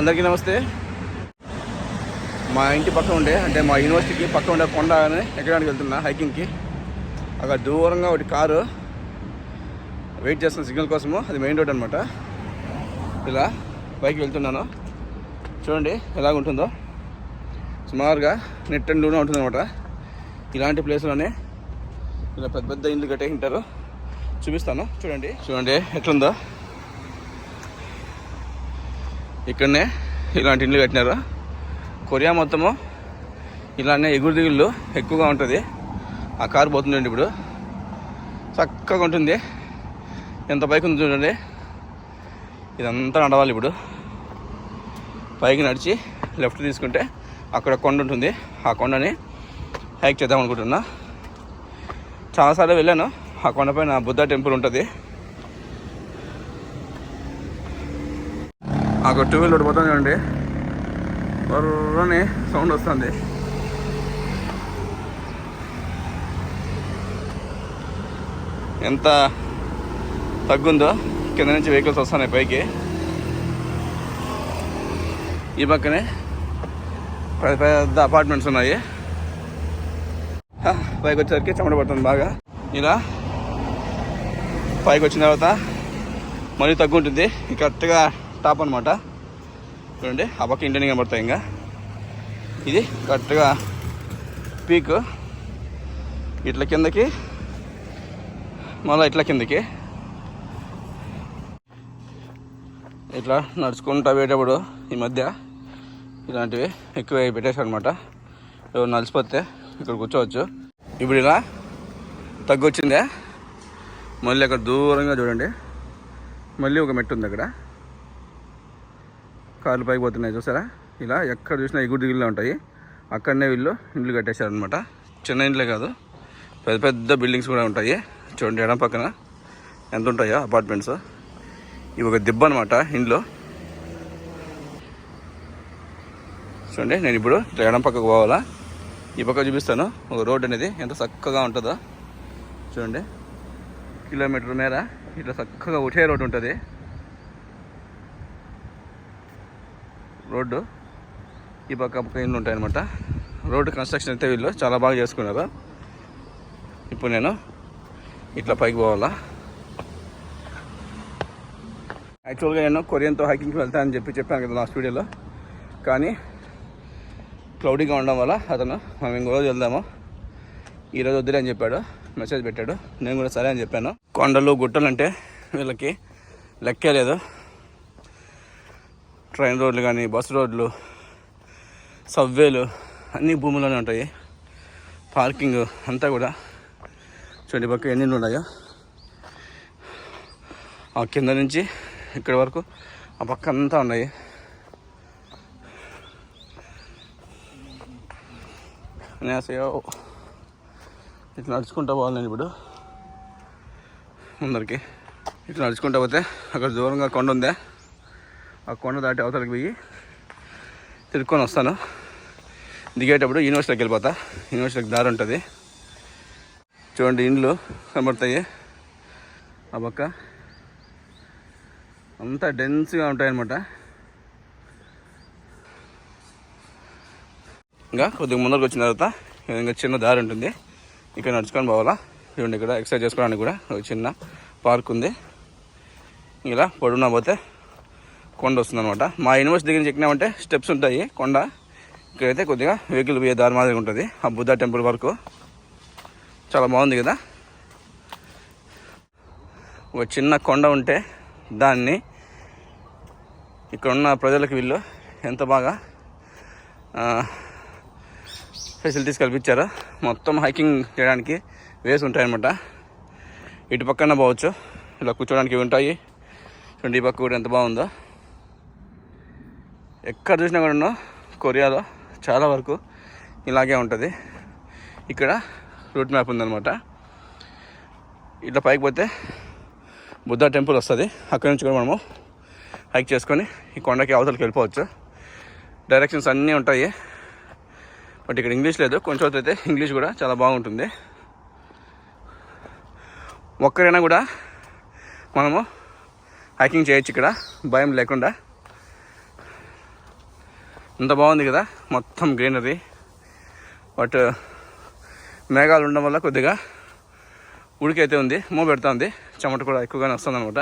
అందరికీ నమస్తే. మా ఇంటి పక్క ఉండే అంటే మా యూనివర్సిటీకి పక్క ఉండే కొండ అని ఎక్కడానికి వెళ్తున్నా హైకింగ్కి. అక్కడ దూరంగా ఒకటి కారు వెయిట్ చేస్తున్న సిగ్నల్ కోసము అది మెయిన్ రోడ్ అనమాట ఇలా బైక్ వెళ్తున్నాను. చూడండి ఎలాగుంటుందో సుమారుగా నెట్ అండ్ ఉంటుంది అనమాట ఇలాంటి ప్లేస్లోనే ఇలా పెద్ద పెద్ద ఇల్లు కట్టేసింటారు చూపిస్తాను. చూడండి. చూడండి ఎట్లుందో. ఇక్కడనే ఇలాంటి ఇండ్లు కట్టినారు. కొరియా మొత్తము ఇలానే ఎగురు దిగుళ్ళు ఎక్కువగా ఉంటుంది. ఆ కారు పోతుందండి ఇప్పుడు. చక్కగా ఉంటుంది. ఎంత పైకి ఉంది చూడండి. ఇదంతా నడవాలి ఇప్పుడు. పైకి నడిచి లెఫ్ట్ తీసుకుంటే అక్కడ కొండ ఉంటుంది. ఆ కొండని హైక్ చేద్దాం అనుకుంటున్నా. చాలాసార్లు వెళ్ళాను. ఆ కొండపైన బుద్ధ టెంపుల్ ఉంటుంది. ఒక టూ వీలర్ పోతుంది చూడండి. బర్రని సౌండ్ వస్తుంది. ఎంత తగ్గుందో కింద నుంచి వెహికల్స్ వస్తున్నాయి పైకి. ఈ పక్కనే పెద్ద పెద్ద అపార్ట్మెంట్స్ ఉన్నాయి. పైకి వచ్చేసరికి చెమట పడుతుంది బాగా. ఇలా పైకి వచ్చిన తర్వాత మరీ తగ్గుంటుంది. కరెక్ట్గా టాప్ అనమాట చూడండి ఆ పక్క ఇంటిని కనబడతాయి ఇంకా. ఇది కరెక్ట్గా పీక్. ఇట్ల కిందకి మళ్ళీ ఇట్ల కిందకి. ఇట్లా నడుచుకుంటా పోయేటప్పుడు ఈ మధ్య ఇలాంటివి ఎక్కువ పెట్టేశారు అనమాట ఎవరు నలిసిపోతే ఇక్కడ కూర్చోవచ్చు. ఇప్పుడు ఇలా తగ్గొచ్చిందే. మళ్ళీ అక్కడ దూరంగా చూడండి. మళ్ళీ ఒక మెట్టు ఉంది అక్కడ. కార్లు పైకి పోతున్నాయి చూసారా? ఇలా ఎక్కడ చూసినా ఎగుడు దిగుల్లో ఉంటాయి. అక్కడనే వీళ్ళు ఇండ్లు కట్టేశారనమాట చిన్న ఇండ్లే కాదు పెద్ద పెద్ద బిల్డింగ్స్ కూడా ఉంటాయి. చూడండి ఎడం పక్కన ఎంత ఉంటాయో అపార్ట్మెంట్స్. ఇవి ఒక దిబ్బ అనమాట ఇంట్లో చూడండి నేను ఇప్పుడు ఇట్లా ఎడం పక్కకు పోవాలా? ఈ పక్క చూపిస్తాను. ఒక రోడ్ అనేది ఎంత చక్కగా ఉంటుందో. చూడండి కిలోమీటర్ మేర ఇట్లా చక్కగా ఉఠే రోడ్డు ఉంటుంది. రోడ్డు. ఈ పక్క పక్క ఇల్లు ఉంటాయన్నమాట. రోడ్డు కన్స్ట్రక్షన్ అయితే వీళ్ళు చాలా బాగా చేసుకున్నారు. ఇప్పుడు నేను ఇట్లా పైకి పోవాలా. యాక్చువల్గా నేను కొరియన్తో హైకింగ్కి వెళ్తానని చెప్పి చెప్పాను కదా లాస్ట్ వీడియోలో కానీ క్లౌడీగా ఉండడం వల్ల అతను మనం ఇంకో రోజు వెళ్దాము. ఈరోజు వద్దులే అని చెప్పాడు. మెసేజ్ పెట్టాడు. నేను కూడా సరే అని చెప్పాను. కొండలు గుట్టలు అంటే వీళ్ళకి లెక్కే లేదు. ట్రైన్ రోడ్లు కానీ బస్సు రోడ్లు సబ్వేలు అన్ని భూముల్లోనే ఉంటాయి. పార్కింగ్ అంతా కూడా చూడండి పక్క ఎన్ని ఉన్నాయో. ఆ కింద నుంచి ఇక్కడి వరకు ఆ పక్క అంతా ఉన్నాయి. నేసయో ఇట్లా నడుచుకుంటా పోవాలి నేను ఇప్పుడు ముందరికి. ఇట్లా నడుచుకుంటా పోతే అక్కడ దూరంగా కొండ ఉందే. ఆ కొండ దాటి అవతలకి పోయి తిరుక్కొని వస్తాను. దిగేటప్పుడు యూనివర్సిటీకి వెళ్ళిపోతా. యూనివర్సిటీకి దారి ఉంటుంది. చూడండి ఇండ్లు కనబడతాయి. ఆ పక్క అంతా డెన్స్గా ఉంటాయన్నమాట. ఇంకా కొద్దిగా ముందరకు వచ్చిన తర్వాత ఇంకా చిన్న దారి ఉంటుంది. ఇక్కడ నడుచుకొని పోవాలా? చూడండి ఇక్కడ ఎక్సర్సైజ్ చేసుకోవడానికి కూడా ఒక చిన్న పార్క్ ఉంది. ఇలా పొడున్నా పోతే కొండ వస్తుంది అనమాట మా యూనివర్సిటీ దగ్గర నుంచి ఎక్కినామంటే స్టెప్స్ ఉంటాయి. కొండ ఇక్కడైతే కొద్దిగా వెహికల్ పోయే దారి మాదిరి ఉంటుంది. ఆ బుద్ధ టెంపుల్ వరకు. చాలా బాగుంది కదా? ఒక చిన్న కొండ ఉంటే దాన్ని ఇక్కడ ఉన్న ప్రజలకు వీళ్ళు ఎంత బాగా ఫెసిలిటీస్ కల్పించారు. మొత్తం హైకింగ్ చేయడానికి వేసి ఉంటాయన్నమాట. ఇటు పక్కన పోవచ్చు. ఇలా కూర్చోడానికి ఉంటాయి. చూడండి ఈ పక్క కూడా ఎంత బాగుందో. ఎక్కడ చూసినా కూడా కొరియాలో చాలా వరకు ఇలాగే ఉంటుంది. ఇక్కడ రూట్ మ్యాప్ ఉందనమాట ఇట్లా పైకి పోతే బుద్ధ టెంపుల్ వస్తుంది. అక్కడి నుంచి కూడా మనము హైక్ చేసుకొని ఈ కొండకి అవతలకి వెళ్ళిపోవచ్చు. డైరెక్షన్స్ అన్నీ ఉంటాయి. బట్ ఇక్కడ ఇంగ్లీష్ లేదు. కొంచెం అయితే ఇంగ్లీష్ కూడా చాలా బాగుంటుంది. ఒక్కరైనా కూడా మనము హైకింగ్ చేయొచ్చు ఇక్కడ. భయం లేకుండా. ఇంత బాగుంది కదా మొత్తం గ్రీనరీ. బట్ మేఘాలు ఉండడం వల్ల కొద్దిగా ఉడికైతే ఉంది మో పెడతా ఉంది చెమట కూడా ఎక్కువగానే వస్తుంది అనమాట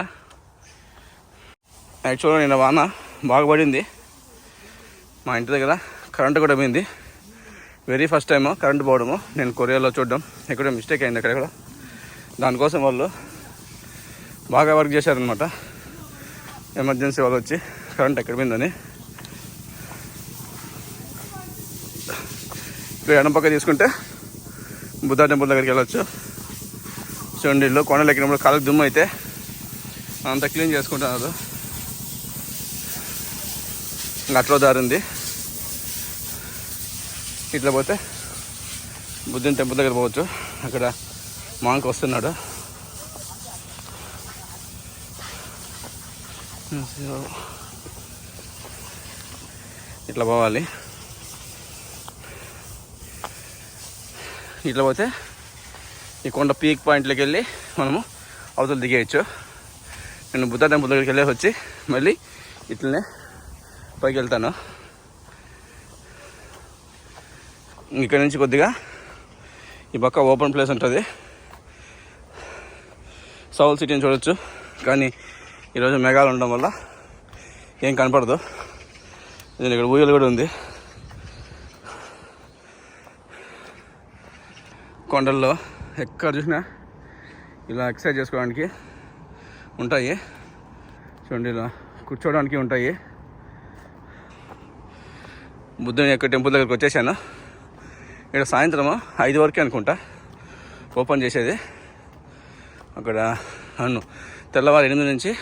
యాక్చువల్గా నిన్న వాన బాగా పడింది. మా ఇంటి దగ్గర కరెంటు కూడా పోయింది. వెరీ ఫస్ట్ టైము కరెంటు పోవడము. నేను కొరియాలో చూడడం. ఎక్కడో మిస్టేక్ అయింది అక్కడ కూడా. దానికోసం వాళ్ళు బాగా వర్క్ చేశారనమాట ఎమర్జెన్సీ వాళ్ళు వచ్చి కరెంట్ ఎక్కడ పోయిందని. ఇక్కడ ఎడం పక్క తీసుకుంటే బుద్ధ టెంపుల్ దగ్గరికి వెళ్ళొచ్చు. చూడండి ఇల్లు కొండలు ఎక్కినప్పుడు కాళ్ళకి దుమ్ము అయితే అంత క్లీన్ చేసుకుంటున్నారు. ఇంకా అట్లా దారి ఉంది. ఇట్లా పోతే బుద్ధుని టెంపుల్ దగ్గర పోవచ్చు. అక్కడ మాంక్ వస్తున్నాడు. ఇట్లా పోవాలి. ఇట్లా పోతే ఈ కొండ పీక్ పాయింట్లోకి వెళ్ళి మనము అవతల దిగేయచ్చు. నేను బుద్ధ టెంపుల్ దగ్గరికి వెళ్ళేసి వచ్చి మళ్ళీ ఇట్లనే పైకి వెళ్తాను. ఇక్కడ నుంచి కొద్దిగా ఈ పక్క ఓపెన్ ప్లేస్ ఉంటుంది. సౌల్ సిటీని చూడొచ్చు. కానీ ఈరోజు మేఘాలు ఉండడం వల్ల ఏం కనపడదు. నేను ఇక్కడ ఊయలు కూడా ఉంది. కొండల్లో ఎక్కడ చూసినా ఇలా ఎక్సర్సైజ్ చేసుకోవడానికి ఉంటాయి. చూడండి ఇలా కూర్చోవడానికి ఉంటాయి. బుద్ధుని యొక్క టెంపుల్ దగ్గరికి వచ్చేసాను. ఇక్కడ సాయంత్రం ఐదు వరకే అనుకుంటా ఓపెన్ చేసేది. అక్కడ అవును తెల్లవారు ఎనిమిది నుంచి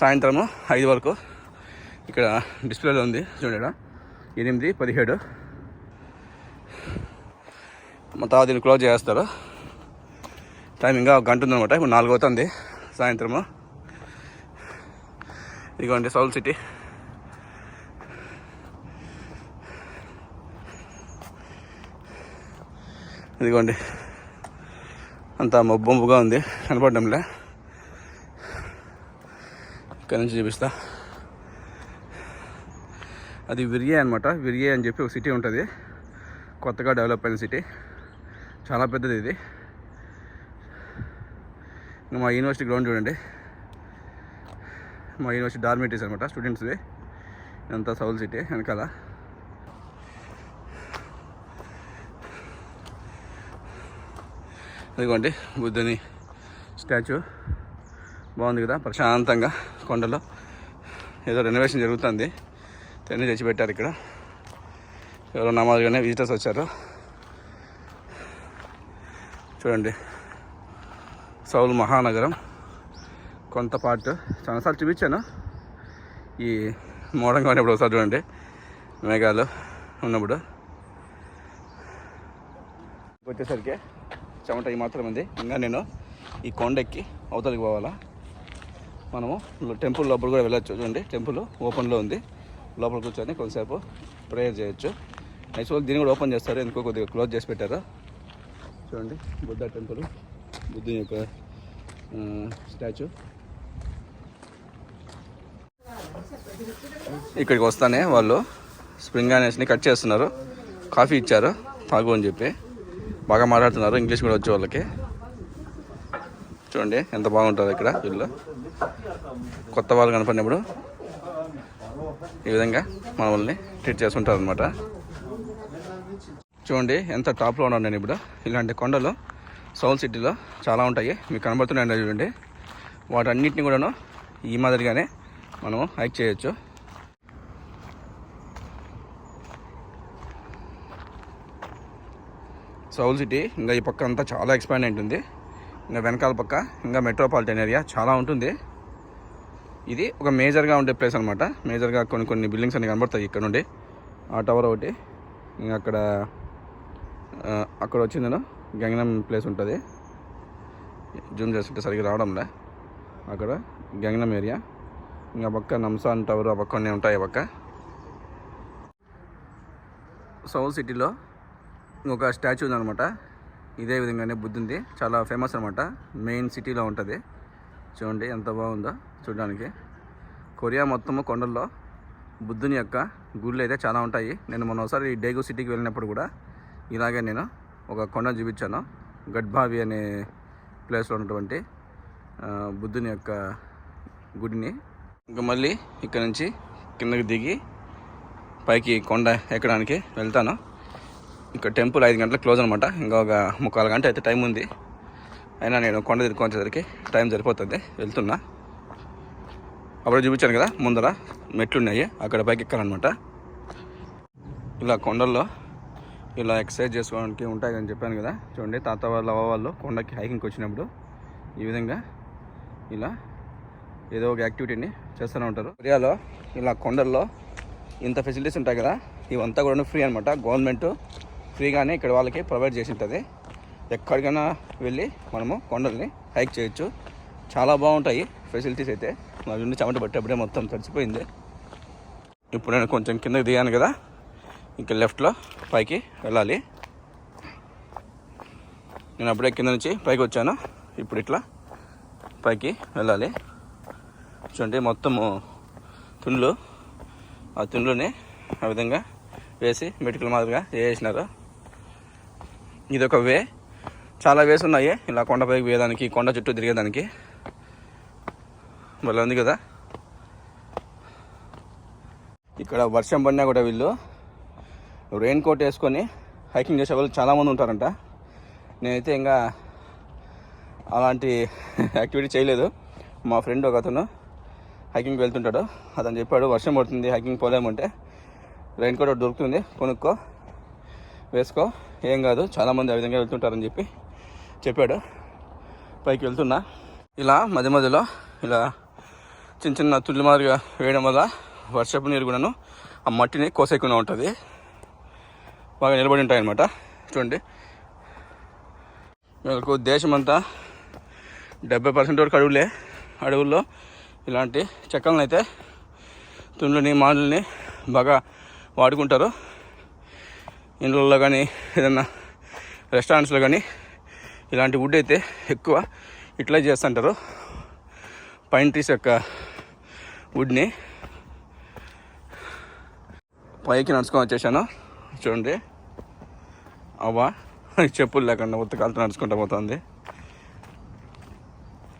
సాయంత్రము ఐదు వరకు ఇక్కడ డిస్ప్లేలో ఉంది. చూడండి ఎనిమిది పదిహేడు. తర్వాత దీన్ని క్లోజ్ చేస్తారు. టైం ఇంకా ఒక గంట ఉందనమాట ఇప్పుడు నాలుగు అవుతుంది సాయంత్రము. ఇదిగోండి సౌల్ సిటీ ఇదిగోండి. అంతా మబ్బొంబుగా ఉంది. కనపడడంలే. ఇక్కడ నుంచి చూపిస్తా. అది విరియే అనమాట విరియే అని చెప్పి ఒక సిటీ ఉంటుంది. కొత్తగా డెవలప్ అయిన సిటీ చాలా పెద్దది ఇది. ఇంకా మా యూనివర్సిటీ గ్రౌండ్ చూడండి. మా యూనివర్సిటీ డార్మిటీస్ అనమాట స్టూడెంట్స్వి ఇదంతా సౌల్ సిటీ వెనకాల. అదిగోండి బుద్ధుని స్టాచ్యూ. బాగుంది కదా ప్రశాంతంగా కొండలో. ఏదో రెనోవేషన్ జరుగుతుంది. తన్ని తెచ్చిపెట్టారు ఇక్కడ. ఎవరో నమాజ్గానే విజిటర్స్ వచ్చారు. చూడండి. సౌల్ మహానగరం. కొంత పార్ట్ చాలాసార్లు చూపించాను. ఈ మోడంగా ఉన్నప్పుడు ఒకసారి చూడండి. మేఘాలు ఉన్నప్పుడు. వచ్చేసరికి చెమట ఈ మాత్రం ఉంది. ఇంకా నేను ఈ కొండెక్కి అవతలికి పోవాలా? మనము టెంపుల్ లోపల కూడా వెళ్ళొచ్చు. చూడండి టెంపుల్ ఓపెన్లో ఉంది. లోపల కూర్చొని కొంతసేపు ప్రేయర్ చేయొచ్చు. యాక్చువల్ దీన్ని కూడా ఓపెన్ చేస్తారు. ఎందుకో కొద్దిగా క్లోజ్ చేసి పెట్టారు. చూడండి బుద్ధ టెంపుల్ బుద్ధుని యొక్క స్టాచ్యూ. ఇక్కడికి వస్తానే వాళ్ళు. స్ప్రింగ్ అనేస్ని కట్ చేస్తున్నారు. కాఫీ ఇచ్చారు. తాగు అని చెప్పి. బాగా మాట్లాడుతున్నారు. ఇంగ్లీష్ కూడా వచ్చే వాళ్ళకి. చూడండి ఎంత బాగుంటుందో ఇక్కడ వీళ్ళు. కొత్త వాళ్ళు కనపడినప్పుడు ఈ విధంగా మనల్ని ట్రీట్ చేసుకుంటారు అనమాట చూడండి ఎంత టాప్లో ఉన్నాను నేను ఇప్పుడు. ఇలాంటి కొండలు సౌల్ సిటీలో చాలా ఉంటాయి. మీకు కనబడుతున్నాయి చూడండి. వాటన్నిటిని కూడాను ఈ మాదిరిగానే మనం హైక్ చేయొచ్చు. సౌల్ సిటీ ఇంకా ఈ పక్క అంతా చాలా ఎక్స్పాండ్ ఉంటుంది ఇంకా వెనకాల పక్క ఇంకా మెట్రోపాలిటన్ ఏరియా చాలా ఉంటుంది. ఇది ఒక మేజర్గా ఉండే ప్లేస్ అనమాట మేజర్గా కొన్ని కొన్ని బిల్డింగ్స్ అన్ని కనబడతాయి ఇక్కడ నుండి. ఆ టవర్ ఒకటి. ఇంకా అక్కడ అక్కడ వచ్చిందను గంగనం ప్లేస్ ఉంటుంది. జూమ్ చేస్తుంటే సరిగ్గా రావడంలే. అక్కడ గంగనం ఏరియా. ఇంకా పక్క నమ్సాన్ టవర్ ఆ పక్క ఉంటాయి ఆ పక్క. సౌల్ సిటీలో ఇంకొక స్టాచ్యూ ఉందనమాట ఇదే విధంగానే బుద్ధుంది చాలా ఫేమస్ అనమాట మెయిన్ సిటీలో ఉంటుంది. చూడండి ఎంత బాగుందో చూడడానికి. కొరియా మొత్తము కొండల్లో బుద్ధుని యొక్క గుళ్ళు అయితే చాలా ఉంటాయి. నేను మొన్న ఒకసారి డేగు సిటీకి వెళ్ళినప్పుడు కూడా ఇలాగే నేను ఒక కొండ చూపించాను. గడ్బావి అనే ప్లేస్లో ఉన్నటువంటి బుద్ధుని యొక్క గుడిని. ఇంకా మళ్ళీ ఇక్కడ నుంచి కిందకి దిగి పైకి కొండ ఎక్కడానికి వెళ్తాను. ఇక్కడ టెంపుల్ ఐదు గంటలకు క్లోజ్ అనమాట ఇంకా ఒక ముక్కాలు గంట అయితే టైం ఉంది. అయినా నేను కొండ తిరుక్కొచ్చేసరికి టైం సరిపోతుంది. వెళ్తున్నా. అప్పుడు చూపించాను కదా ముందర మెట్లున్నాయి. అక్కడ పైకి ఎక్కాలన్నమాట. ఇలా కొండల్లో ఇలా ఎక్సర్సైజ్ చేసుకోవడానికి ఉంటాయి అని చెప్పాను కదా. చూడండి తాత వాళ్ళు అవ్వ వాళ్ళు కొండకి హైకింగ్కి వచ్చినప్పుడు ఈ విధంగా ఇలా ఏదో ఒక యాక్టివిటీని చేస్తూనే ఉంటారు. ఏరియాలో ఇలా కొండల్లో ఇంత ఫెసిలిటీస్ ఉంటాయి కదా ఇవంతా కూడా ఫ్రీ అనమాట గవర్నమెంట్ ఫ్రీగానే ఇక్కడ వాళ్ళకి ప్రొవైడ్ చేసి ఉంటుంది. ఎక్కడికైనా వెళ్ళి మనము కొండల్ని హైక్ చేయొచ్చు. చాలా బాగుంటాయి ఫెసిలిటీస్ అయితే. మా నుండి చెమట పట్టేప్పుడే మొత్తం తడిచిపోయింది ఇప్పుడు నేను కొంచెం కిందకి దిగాను కదా. ఇంకా లెఫ్ట్లో పైకి వెళ్ళాలి. నేను అప్పుడే కింద నుంచి పైకి వచ్చాను. ఇప్పుడు ఇట్లా పైకి వెళ్ళాలి. చూడండి మొత్తము తుండ్లు. ఆ తుండ్లుని ఆ విధంగా వేసి మెటికల్ మాదిరిగా వేసినారు. ఇది ఒక వే. చాలా వేస్ ఉన్నాయి. ఇలా కొండపైకి వేయడానికి కొండ చుట్టూ తిరిగేదానికి. భలే ఉంది కదా. ఇక్కడ వర్షం పడినా కూడా వీళ్ళు రెయిన్ కోట్ వేసుకొని హైకింగ్ చేసే వాళ్ళు చాలామంది ఉంటారంట. నేనైతే ఇంకా అలాంటి యాక్టివిటీ చేయలేదు. మా ఫ్రెండ్ ఒక అతను హైకింగ్ వెళ్తుంటాడు. అతను చెప్పాడు వర్షం పడుతుంది హైకింగ్ పోలేమంటే రెయిన్ కోట్ ఒకటి దొరుకుతుంది కొనుక్కో వేసుకో ఏం కాదు చాలామంది ఆ విధంగా వెళ్తుంటారని చెప్పి చెప్పాడు. పైకి వెళ్తున్నా. ఇలా మధ్య మధ్యలో ఇలా చిన్న చిన్న తుల్లి మాదిరిగా వేయడం వల్ల వర్షపు నీరు కూడాను ఆ మట్టిని కోసేయకుండా ఉంటుంది. బాగా నిలబడి ఉంటాయి అన్నమాట చూడండి మీకు దేశమంతా డెబ్బై పర్సెంట్ వరకు అడవులే అడవుల్లో ఇలాంటి చెక్కలను అయితే తుండ్లని మానుల్ని బాగా వాడుకుంటారు. ఇండ్లలో కానీ ఏదన్నా రెస్టారెంట్స్లో కానీ ఇలాంటి వుడ్ అయితే ఎక్కువ ఇట్లా చేస్తుంటారు. పైన్ ట్రీస్ యొక్క వుడ్ని. పైకి నడుచుకొని వచ్చేసాను. చూడండి. అవ్వ? చెప్పులు లేకుండా ఉత్తకాలతో నడుచుకుంటూ పోతుంది.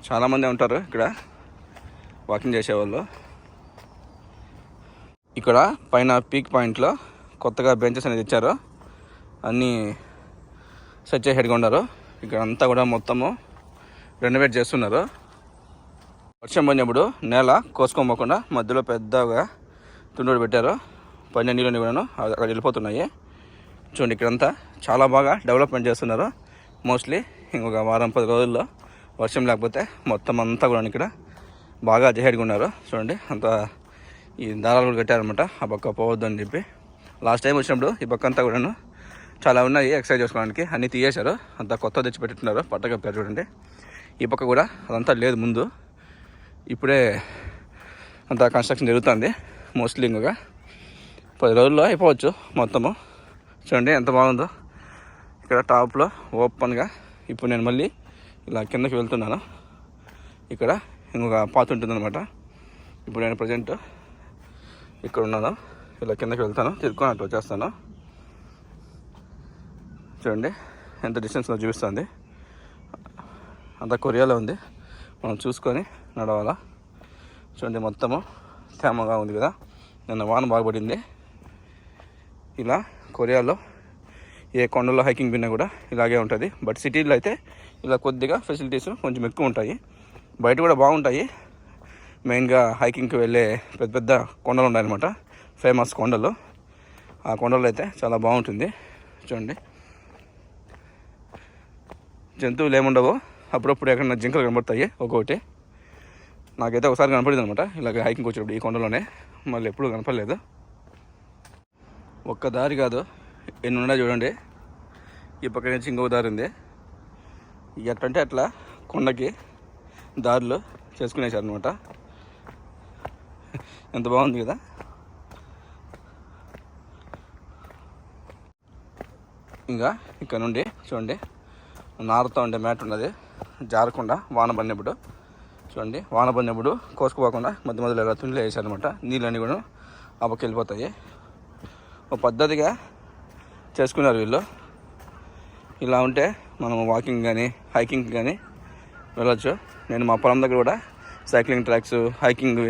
చాలామంది ఉంటారు ఇక్కడ. వాకింగ్ చేసేవాళ్ళు. ఇక్కడ పైన పీక్ పాయింట్లో కొత్తగా బెంచెస్ అనేది ఇచ్చారు. అన్నీ సెట్ చేసి ఉన్నారు. ఇక్కడ అంతా కూడా మొత్తము రెనోవేట్ చేస్తున్నారు. వర్షం పడినప్పుడు నేల కోసుకోమకుండా మధ్యలో పెద్దగా తుండోడు పెట్టారు. పైన నీళ్ళు కూడాను అక్కడ వెళ్ళిపోతున్నాయి. చూడండి ఇక్కడంతా చాలా బాగా డెవలప్మెంట్ చేస్తున్నారు. మోస్ట్లీ ఇంకొక వారం పది రోజుల్లో వర్షం లేకపోతే మొత్తం అంతా కూడా ఇక్కడ బాగా జహేడ్గా ఉన్నారు. చూడండి అంత ఈ దారాలు కూడా కట్టారనమాట ఆ పక్క పోవద్దు అని చెప్పి. లాస్ట్ టైం వచ్చినప్పుడు ఈ పక్క అంతా కూడాను చాలా ఉన్నాయి ఎక్సర్సైజ్ చేసుకోవడానికి. అన్నీ తీయేశారు. అంతా కొత్త తెచ్చి పెట్టున్నారు పట్ట చూడండి. ఈ పక్క కూడా అదంతా లేదు ముందు. ఇప్పుడే అంతా కన్స్ట్రక్షన్ జరుగుతుంది. మోస్ట్లీ ఇంకొక పది రోజుల్లో అయిపోవచ్చు మొత్తము. చూడండి ఎంత బాగుందో. ఇక్కడ టాప్లో ఓపెన్గా ఇప్పుడు నేను మళ్ళీ ఇలా కిందకి వెళ్తున్నాను. ఇక్కడ ఇంకొక పాత ఉంటుందన్నమాట. ఇప్పుడు నేను ప్రజెంట్ ఇక్కడ ఉన్నాను. ఇలా కిందకి వెళ్తాను తిరుక్కొని అటు వచ్చేస్తాను. చూడండి ఎంత డిస్టెన్స్లో చూపిస్తుంది. అంత కొరియాలో ఉంది. మనం చూసుకొని నడవాలా. చూడండి మొత్తము తేమగా ఉంది కదా. నిన్న వాన బాగుపడింది ఇలా కొరియాలో ఏ కొండలో హైకింగ్ పిన్నా కూడా ఇలాగే ఉంటుంది. బట్ సిటీలో అయితే ఇలా కొద్దిగా ఫెసిలిటీస్ కొంచెం ఎక్కువ ఉంటాయి. బయట కూడా బాగుంటాయి. మెయిన్గా హైకింగ్కి వెళ్ళే పెద్ద పెద్ద కొండలు ఉన్నాయన్నమాట. ఫేమస్ కొండలు. ఆ కొండలు అయితే చాలా బాగుంటుంది. చూడండి. జంతువులు ఏముండవు అప్పుడప్పుడు ఎక్కడన్నా జింకలు కనబడతాయి ఒక్కొక్కటి. నాకైతే ఒకసారి కనపడింది అనమాట ఇలాగ హైకింగ్ వచ్చినప్పుడు ఈ కొండలోనే. మళ్ళీ ఎప్పుడు కనపడలేదు. ఒక్క దారి కాదు. ఎన్ని ఉన్నాయి చూడండి. ఈ పక్క నుంచి ఇంకొక దారి ఉంది. ఎట్లంటే అట్లా కొండకి దారులు చేసుకునేసారు అనమాట ఎంత బాగుంది కదా. ఇంకా ఇక్కడ నుండి చూడండి. నారుతో ఉండే మ్యాట్ ఉన్నది. జారకుండా వాన పడినప్పుడు చూడండి. వాన పడినప్పుడు కోసుకుపోకుండా మధ్య మధ్యలో ఇలా తుండిలో వేసారనమాట నీళ్ళన్నీ కూడా ఆ పక్క వెళ్ళిపోతాయి. ఒక పద్ధతిగా చేసుకున్నారు వీళ్ళు. ఇలా ఉంటే మనం వాకింగ్ కానీ హైకింగ్ కానీ వెళ్ళొచ్చు. నేను మా పొలం దగ్గర కూడా సైక్లింగ్ ట్రాక్స్ హైకింగ్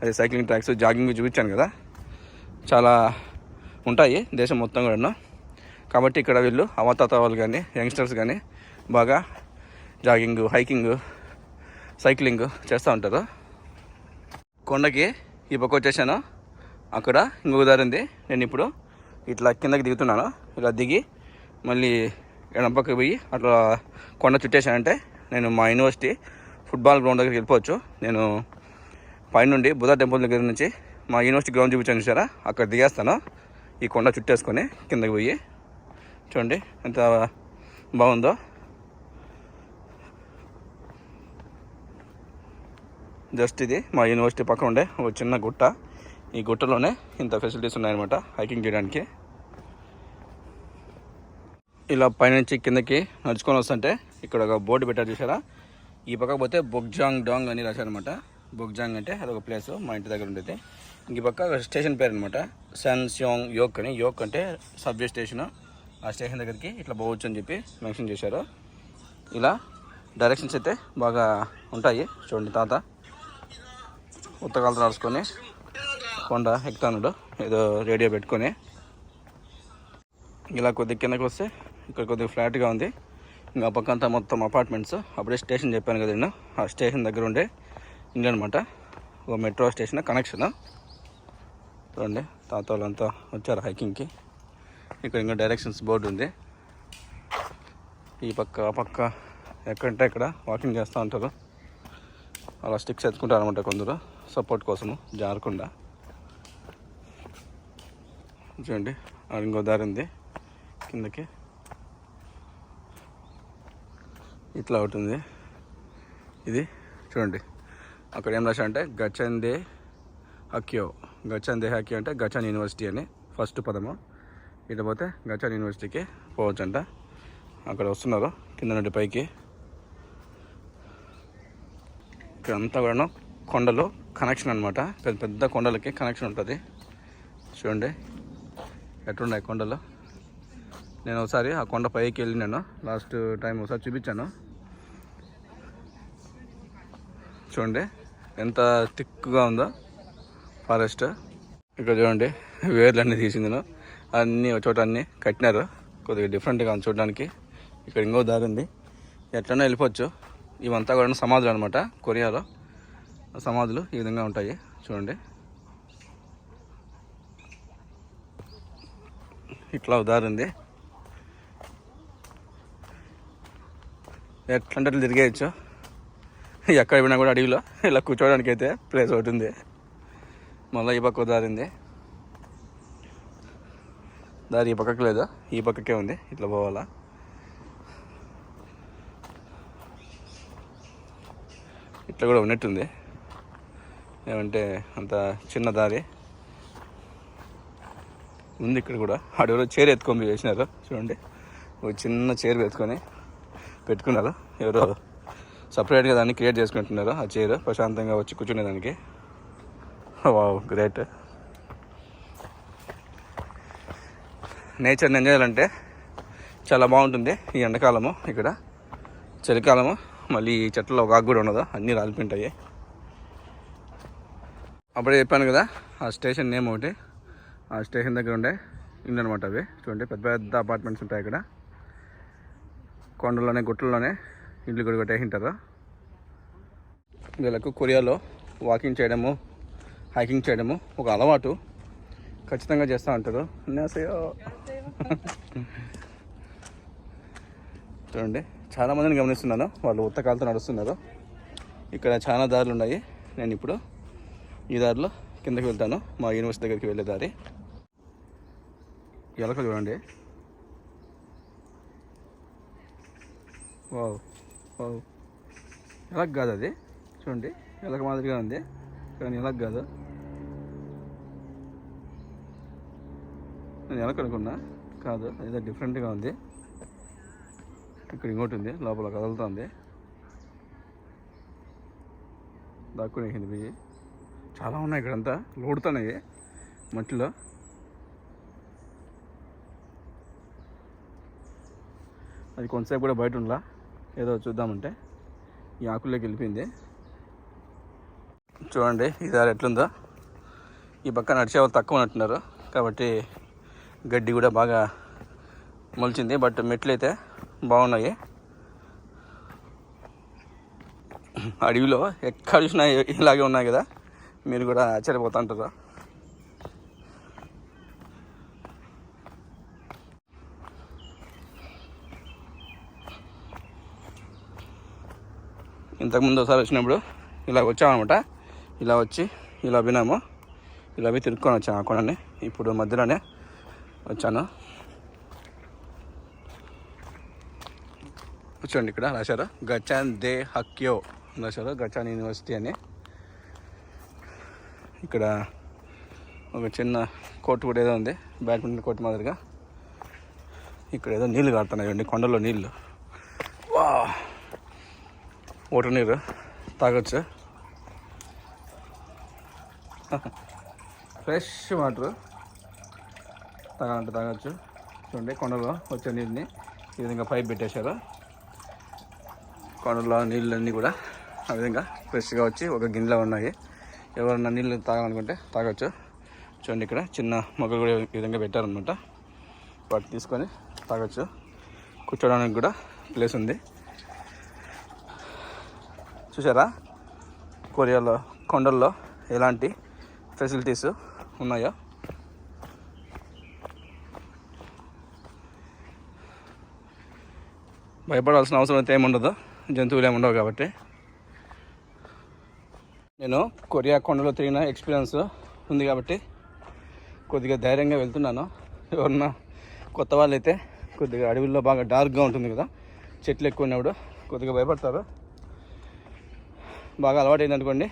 అదే సైక్లింగ్ ట్రాక్స్ జాగింగ్ చూపించాను కదా. చాలా ఉంటాయి దేశం మొత్తం కూడాను. కాబట్టి ఇక్కడ వీళ్ళు అవతాత వాళ్ళు కానీ యంగ్స్టర్స్ కానీ బాగా జాగింగ్ హైకింగ్ సైక్లింగ్ చేస్తూ ఉంటారు. కొండకి ఈ పక్క వచ్చేసాను. అక్కడ ఇంకొక దారి ఉంది. నేను ఇప్పుడు ఇట్లా కిందకి దిగుతున్నాను. ఇలా దిగి మళ్ళీ ఎడం పక్కకి పోయి అట్లా కొండ చుట్టేసానంటే నేను మా యూనివర్సిటీ ఫుట్బాల్ గ్రౌండ్ దగ్గరికి వెళ్ళిపోవచ్చు. నేను పైనుండి బుధ టెంపుల్ దగ్గర నుంచి మా యూనివర్సిటీ గ్రౌండ్ చూపించాను చూసారా? అక్కడ దిగేస్తాను. ఈ కొండ చుట్టేసుకొని కిందకి పోయి చూడండి ఎంత బాగుందో. జస్ట్ ఇది మా యూనివర్సిటీ పక్కన ఉండే ఒక చిన్న గుట్ట. ఈ గుట్టలోనే ఇంత ఫెసిలిటీస్ ఉన్నాయన్నమాట హైకింగ్ చేయడానికి. ఇలా పైనుంచి కిందకి నడుచుకొని వస్తుంటే ఇక్కడ ఒక బోర్డు పెట్టారు చూసారా ఈ పక్క పోతే బొగ్జాంగ్ డాంగ్ అని రాశారనమాట బొగ్జాంగ్ అంటే అదొక ప్లేస్ మా ఇంటి దగ్గర ఉండేది. ఇంక పక్క స్టేషన్ పేరు అనమాట సన్స్యోంగ్ యోక్ అని. యోక్ అంటే సబ్వే స్టేషన్ ఆ స్టేషన్ దగ్గరికి ఇట్లా పోవచ్చు అని చెప్పి మెన్షన్ చేశారు. ఇలా డైరెక్షన్స్ అయితే బాగా ఉంటాయి. చూడండి తాత. ఉత్తకాలతో రాసుకొని కొండ ఎక్కుతానుడు. ఏదో రేడియో పెట్టుకొని. ఇలా కొద్ది కిందకి వస్తే ఇక్కడ కొద్దిగా ఫ్లాట్గా ఉంది. ఇంకా పక్క అంతా మొత్తం అపార్ట్మెంట్స్. అప్పుడే స్టేషన్ చెప్పాను కదా నేను ఆ స్టేషన్ దగ్గర ఉండే ఇల్లు అనమాట ఒక మెట్రో స్టేషన్ కనెక్షన్. చూడండి తాత వాళ్ళంతా వచ్చారు హైకింగ్కి. ఇక్కడ ఇంకా డైరెక్షన్స్ బోర్డు ఉంది. ఈ పక్క ఆ పక్క ఎక్కడంటే ఇక్కడ వాకింగ్ చేస్తూ ఉంటారు. అలా స్టిక్స్ ఎత్తుకుంటారు అనమాట కొందరు. సపోర్ట్ కోసము జారకుండా. చూడండి ఆడ ఇంకో దారి ఉంది. కిందకి. ఇట్లా ఉంటుంది ఇది చూడండి. అక్కడ ఏం రాశా అంటే గచందే హక్యో. గచందే హక్యో అంటే గచన్ యూనివర్సిటీ అని ఫస్ట్ పదము. ఇటు పోతే గచన్ యూనివర్సిటీకి పోవచ్చంట. అక్కడ వస్తున్నారు కింద నుండి పైకి. ఇక్కడ అంతా కూడా కొండలు కనెక్షన్ అనమాట పెద్ద పెద్ద కొండలకి కనెక్షన్ ఉంటుంది. చూడండి. ఎట్లున్నాయి కొండలు? నేను ఒకసారి ఆ కొండ పైకి వెళ్ళినాను లాస్ట్ టైం ఒకసారి చూపించాను. చూడండి ఎంత థిక్గా ఉందో ఫారెస్ట్. ఇక్కడ చూడండి వేర్లు అన్నీ తీసింది అన్నీ ఒక చోట అన్నీ కట్టినారు. కొద్దిగా డిఫరెంట్గా ఉంది చూడడానికి. ఇక్కడ ఇంకో దారి ఉంది. ఎట్లన్నా వెళ్ళిపోవచ్చు. ఇవంతా కూడా సమాధులు అనమాట కొరియాలో. సమాధులు ఈ విధంగా ఉంటాయి. చూడండి. ఇట్లా ఉదారుంది ఎట్లంటే అట్లా తిరిగేయచ్చు. ఎక్కడ పోయినా కూడా అడవిలో ఇలా కూర్చోవడానికి అయితే ప్లేస్ ఒకటి ఉంది. మళ్ళీ ఈ పక్క దారింది దారి ఈ పక్కకు లేదు? ఈ పక్కకే ఉంది. ఇట్లా పోవాలా? ఇట్లా కూడా ఉన్నట్టుంది. ఏమంటే అంత చిన్న దారి. ఉంది ఇక్కడ కూడా. ఆడెవరో చీర ఎత్తుకొని చేసినారు చూడండి. ఒక చిన్న చీర ఎత్తుకొని పెట్టుకున్నారు. ఎవరో సపరేట్గా దాన్ని క్రియేట్ చేసుకుంటున్నారు ఆ చైర్. ప్రశాంతంగా వచ్చి కూర్చునేదానికి. వావ్ గ్రేట్ నేచర్ని ఎంజాయ్ చేయాలంటే చాలా బాగుంటుంది ఈ ఎండాకాలము ఇక్కడ. చలికాలము మళ్ళీ ఈ చెట్లలో ఒక ఆకు కూడా ఉండదు అన్నీ రాలిపోయింటాయి అప్పుడే చెప్పాను కదా ఆ స్టేషన్ నేమ్ ఒకటి. ఆ స్టేషన్ దగ్గర ఉండే ఇల్లు అనమాట అవి. చూడండి పెద్ద పెద్ద అపార్ట్మెంట్స్ ఉంటాయి ఇక్కడ. కొండల్లోనే గుట్టల్లోనే ఇల్లు కూడా కట్టేసింటారు వీళ్ళకు కొరియాలో వాకింగ్ చేయడము హైకింగ్ చేయడము ఒక అలవాటు. ఖచ్చితంగా చేస్తూ ఉంటారు. అన్యాసయో చూడండి చాలా మందిని గమనిస్తున్నాను. వాళ్ళు ఉత్తకాలతో నడుస్తున్నారు. ఇక్కడ చాలా దారులు ఉన్నాయి. నేను ఇప్పుడు ఈ దారిలో కిందకి వెళ్తాను. మా యూనివర్సిటీ దగ్గరికి వెళ్ళే దారి. ఎలక చూడండి. Wow wow. ఎలక కాదు అది. చూడండి ఎలక మాదిరిగా ఉంది. కానీ ఎలక కాదు. నేను ఎలక అనుకున్నా. కాదు ఏదో డిఫరెంట్గా ఉంది. ఇక్కడ ఇంకోటి ఉంది లోపల కదులుతుంది. దాక్కునేసింది బియ్యి. చాలా ఉన్నాయి ఇక్కడంతా. లోడుతున్నాయి మట్టిలో. అది కొంతసేపు కూడా బయట ఉండలా? ఏదో చూద్దామంటే. ఈ ఆకుల్లోకి వెళ్ళిపోయింది. చూడండి ఇది దారి ఎట్లుందో. ఈ పక్క నడిచే వాళ్ళు తక్కువ ఉన్నట్టున్నారు. కాబట్టి గడ్డి కూడా బాగా మొలిచింది బట్ మెట్లు అయితే బాగున్నాయి. అడవిలో ఎక్కడ చూసినా ఇలాగే ఉన్నాయి కదా. మీరు కూడా ఆశ్చర్యపోతుంటారు ఇంతకుముందు ఒకసారి వచ్చినప్పుడు ఇలా వచ్చామన్నమాట. ఇలా వచ్చి ఇలా వినాము ఇలా పోయి తిరుక్కొని వచ్చాను ఆ కొండని. ఇప్పుడు మధ్యలోనే వచ్చాను. కూర్చోండి ఇక్కడ రాశారు. గచాన్ దే హక్యో రాశారు. గచాన్ యూనివర్సిటీ అని. ఇక్కడ ఒక చిన్న కోర్టు కూడా ఏదో ఉంది. బ్యాడ్మింటన్ కోర్టు మాదిరిగా. ఇక్కడ ఏదో నీళ్ళు కాడుతున్నాయి అండి కొండలో నీళ్ళు వాటర్ నీరు తాగొచ్చు ఫ్రెష్ వాటర్ తాగాలంటే తాగొచ్చు చూడండి కొండలో వచ్చే నీళ్ళని ఈ విధంగా పైప్ పెట్టేశారు. కొండలో నీళ్ళన్నీ కూడా ఆ విధంగా ఫ్రెష్గా వచ్చి ఒక గిన్నెలో ఉన్నాయి. ఎవరన్నా నీళ్ళు తాగాలనుకుంటే తాగొచ్చు. చూడండి ఇక్కడ చిన్న మొగ్గలు కూడా ఈ విధంగా పెట్టారనమాట వాటి తీసుకొని తాగొచ్చు. కూర్చోడానికి కూడా ప్లేస్ ఉంది. చూసారా కొరియాలో కొండల్లో ఎలాంటి ఫెసిలిటీస్ ఉన్నాయో? భయపడాల్సిన అవసరం అయితే ఏముండదు. జంతువులు ఏమి ఉండవు కాబట్టి. నేను కొరియా కొండలో తిరిగిన ఎక్స్పీరియన్స్ ఉంది కాబట్టి కొద్దిగా ధైర్యంగా వెళ్తున్నాను. ఎవరన్నా కొత్త వాళ్ళు అయితే కొద్దిగా అడవిలో బాగా డార్క్గా ఉంటుంది కదా చెట్లు ఎక్కువ ఉన్నప్పుడు కొద్దిగా భయపడతారు. బాగా అలవాటు అనుకోండి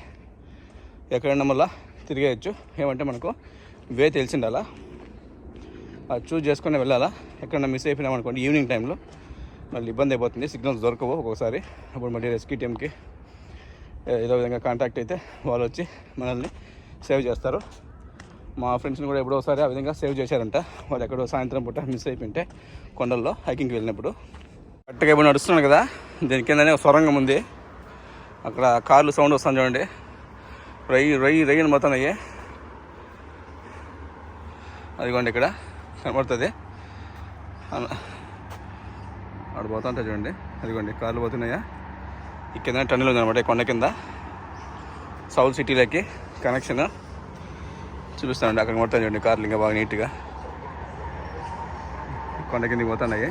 ఎక్కడైనా మళ్ళీ తిరిగేయచ్చు. ఏమంటే మనకు వే తెలిసిండాలా? అది చూజ్ చేసుకుని వెళ్ళాలా? ఎక్కడైనా మిస్ అయిపోయినామనుకోండి ఈవినింగ్ టైంలో మళ్ళీ ఇబ్బంది అయిపోతుంది సిగ్నల్స్ దొరకవు ఒక్కొక్కసారి. అప్పుడు మళ్ళీ రెస్క్యూ టీమ్కి ఏదో విధంగా కాంటాక్ట్ అయితే వాళ్ళు వచ్చి మనల్ని సేవ్ చేస్తారు. మా ఫ్రెండ్స్ని కూడా ఎప్పుడో ఒకసారి ఆ విధంగా సేవ్ చేశారంట. వాళ్ళు ఎక్కడో సాయంత్రం పూట మిస్ అయిపోయింటే కొండల్లో హైకింగ్కి వెళ్ళినప్పుడు. కరెక్ట్గా ఇప్పుడు నడుస్తున్నాను కదా దీని కిందనే ఒక సొరంగం ఉంది. అక్కడ కార్లు సౌండ్ వస్తాను చూడండి. రై రై రయ్యని మొత్తం అయ్యే. అదిగోండి ఇక్కడ కనబడుతుంది. అక్కడ పోతుంటా చూడండి. అదిగోండి కార్లు పోతున్నాయా? ఈ కింద టన్నులు ఉందన్నమాట అనమాట కొండ కింద. సౌత్ సిటీలోకి కనెక్షన్ చూపిస్తానండి అక్కడ కొడతాను చూడండి కార్లు ఇంకా బాగా నీట్గా కొండ కిందకి పోతున్నాయి.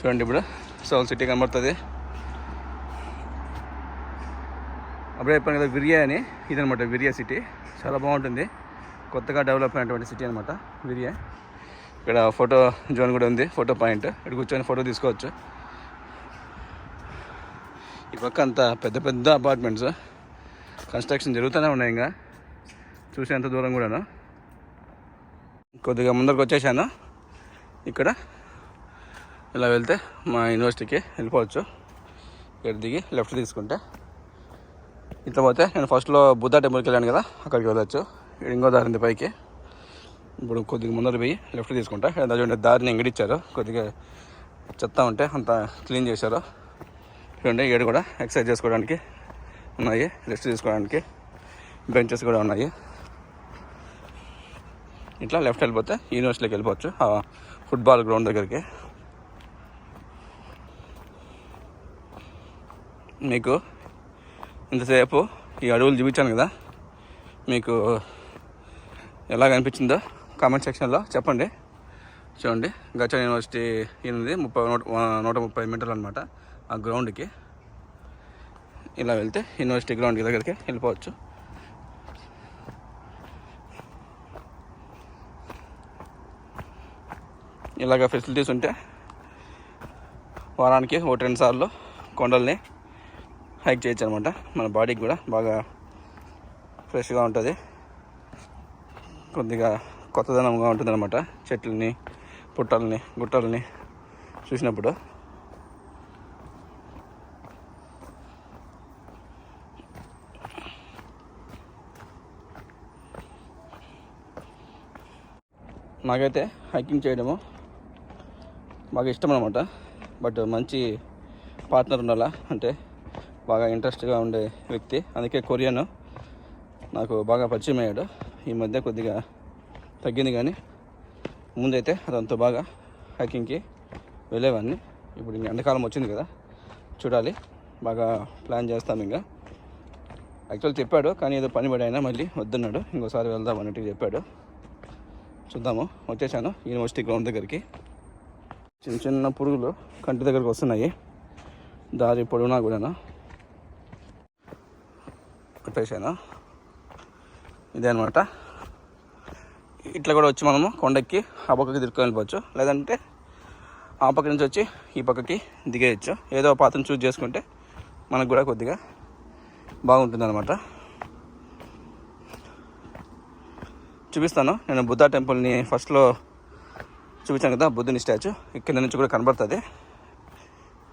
చూడండి ఇప్పుడు. సౌత్ సిటీ కనబడుతుంది. అప్పుడే చెప్పాను కదా విరియా అని. ఇదనమాట విరియా సిటీ. చాలా బాగుంటుంది. కొత్తగా డెవలప్ అయినటువంటి సిటీ అనమాట విరియా. ఇక్కడ ఫోటో జోన్ కూడా ఉంది ఫోటో పాయింట్. ఇక్కడ కూర్చొని ఫోటో తీసుకోవచ్చు. ఈ పక్క అంతా పెద్ద పెద్ద అపార్ట్మెంట్స్. కన్స్ట్రక్షన్ జరుగుతూనే ఉన్నాయి ఇంకా. చూసేంత దూరం కూడాను? కొద్దిగా ముందరకు వచ్చేసాను ఇక్కడ ఇలా వెళ్తే మా యూనివర్సిటీకి వెళ్ళిపోవచ్చు. ఇక్కడ దిగి లెఫ్ట్ తీసుకుంటే. ఇట్లా పోతే నేను ఫస్ట్లో బుద్ధ టెంపుల్కి వెళ్ళాను కదా అక్కడికి వెళ్ళొచ్చు. ఇంకో దారింది పైకి. ఇప్పుడు కొద్దిగా ముందర పోయి లెఫ్ట్ తీసుకుంటా. ఇక్కడ చూడండి దారిని ఎంగడిచ్చారు. కొద్దిగా చెత్త ఉంటే అంత క్లీన్ చేశారు. చూడండి ఏడు కూడా ఎక్సర్సైజ్ చేసుకోవడానికి ఉన్నాయి. రెస్ట్ తీసుకోవడానికి బెంచెస్ కూడా ఉన్నాయి. ఇట్లా లెఫ్ట్ వెళ్ళిపోతే యూనివర్సిటీకి వెళ్ళిపోవచ్చు ఫుట్బాల్ గ్రౌండ్ దగ్గరికి. మీకు ఇంతసేపు ఈ అడవులు చూపించాను కదా. మీకు ఎలా కనిపించిందో కామెంట్ సెక్షన్లో చెప్పండి. చూడండి గచ్చ యూనివర్సిటీ ఉంది ముప్పై నూట నూట ముప్పై మీటర్లు అనమాట ఆ గ్రౌండ్కి. ఇలా వెళ్తే యూనివర్సిటీ గ్రౌండ్ దగ్గరికి వెళ్ళిపోవచ్చు. ఇలాగ ఫెసిలిటీస్ ఉంటే వారానికి ఒకటి రెండు సార్లు కొండల్ని హైక్ చేయొచ్చు అనమాట మన బాడీకి కూడా బాగా ఫ్రెష్గా ఉంటుంది. కొద్దిగా కొత్తదనంగా ఉంటుంది అనమాట చెట్లని పుట్టల్ని గుట్టల్ని చూసినప్పుడు. నాకైతే హైకింగ్ చేయడము బాగా ఇష్టం అనమాట బట్ మంచి పార్ట్నర్ ఉండాలా అంటే బాగా ఇంట్రెస్ట్గా ఉండే వ్యక్తి. అందుకే కొరియన్ నాకు బాగా పరిచయం అయ్యాడు. ఈ మధ్య కొద్దిగా తగ్గింది కానీ ముందైతే అదంతా బాగా హైకింగ్కి వెళ్ళేవాడిని. ఇప్పుడు ఇంక ఎండాకాలం వచ్చింది కదా చూడాలి. బాగా ప్లాన్ చేస్తాం ఇంకా. యాక్చువల్ చెప్పాడు కానీ ఏదో పని పడి అయినా మళ్ళీ వద్దన్నాడు. ఇంకోసారి వెళ్దాం అన్నట్టు చెప్పాడు. చూద్దాము వచ్చేసాను యూనివర్సిటీ గ్రౌండ్ దగ్గరికి. చిన్న చిన్న పురుగులు కంటి దగ్గరకు వస్తున్నాయి. దారి పొడవునా కూడా వచ్చేసాను ఇదే అనమాట ఇట్లా కూడా వచ్చి మనము కొండకి ఆ పక్కకి తిరుక్కొని వెళ్ళిపోవచ్చు. లేదంటే ఆ పక్క నుంచి వచ్చి ఈ పక్కకి దిగేయచ్చు. ఏదో పాత్రను చూజ్ చేసుకుంటే మనకు కూడా కొద్దిగా బాగుంటుంది అనమాట చూపిస్తాను. నేను బుద్ధ టెంపుల్ని ఫస్ట్లో చూపించాను కదా బుద్ధుని స్టాచ్యూ. ఇక్కడ నుంచి కూడా కనబడుతుంది.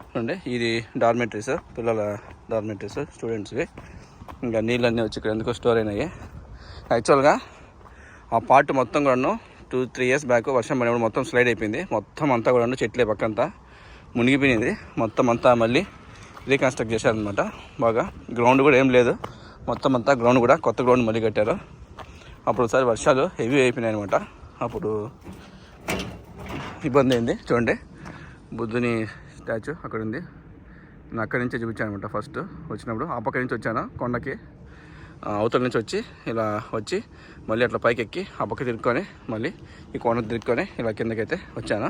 చూడండి ఇది డార్మెటరీస్ పిల్లల డార్మెటరీస్ స్టూడెంట్స్వి. ఇంకా నీళ్ళన్నీ వచ్చి ఇక్కడ ఎందుకో స్టోర్ అయినాయి. యాక్చువల్గా ఆ పార్ట్ మొత్తం కూడాను టూ త్రీ ఇయర్స్ బ్యాక్ వర్షం పడినప్పుడు మొత్తం స్లైడ్ అయిపోయింది. మొత్తం అంతా కూడా చెట్లే పక్కంతా మునిగిపోయింది మొత్తం అంతా మళ్ళీ రీకన్స్ట్రక్ట్ చేశారనమాట బాగా గ్రౌండ్ కూడా ఏం లేదు. మొత్తం అంతా గ్రౌండ్ కూడా కొత్త గ్రౌండ్ మళ్ళీ కట్టారు. అప్పుడు ఒకసారి వర్షాలు హెవీ అయిపోయినాయి అనమాట అప్పుడు ఇబ్బంది అయింది. చూడండి. బుద్ధుని స్టాచ్యూ అక్కడ ఉంది. నేను అక్కడి నుంచే చూపించాను అనమాట ఫస్ట్ వచ్చినప్పుడు ఆ పక్క నుంచి వచ్చాను కొండకి. అవతల నుంచి వచ్చి ఇలా వచ్చి మళ్ళీ అట్లా పైకి ఎక్కి ఆ పక్క తిరుక్కొని మళ్ళీ ఈ కొండ తిరుక్కొని ఇలా కిందకైతే వచ్చాను.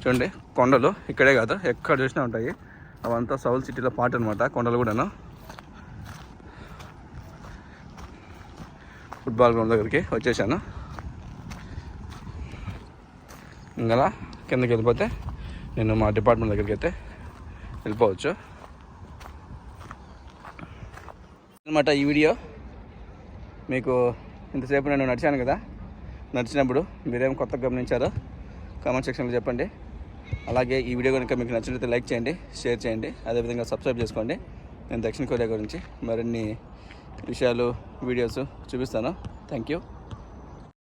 చూడండి కొండలు ఇక్కడే కాదు ఎక్కడ చూసినా ఉంటాయి. అవంతా సౌల్ సిటీలో పార్ట్ అనమాట కొండలు కూడాను. ఫుట్బాల్ గ్రౌండ్ దగ్గరికి వచ్చేసాను. ఇంకా కిందకి వెళ్ళిపోతే నేను మా డిపార్ట్మెంట్ దగ్గరికి అయితే వెళ్ళిపోవచ్చు. అనమాట ఈ వీడియో. మీకు ఇంతసేపు నేను నడిచాను కదా? నడిచినప్పుడు మీరేం కొత్తగా గమనించారో కామెంట్ సెక్షన్లో చెప్పండి. అలాగే ఈ వీడియో కనుక మీకు నచ్చినట్లయితే లైక్ చేయండి షేర్ చేయండి అదేవిధంగా సబ్స్క్రైబ్ చేసుకోండి. నేను దక్షిణ కొరియా గురించి మరిన్ని విషయాలు వీడియోస్ చూపిస్తాను. Thank you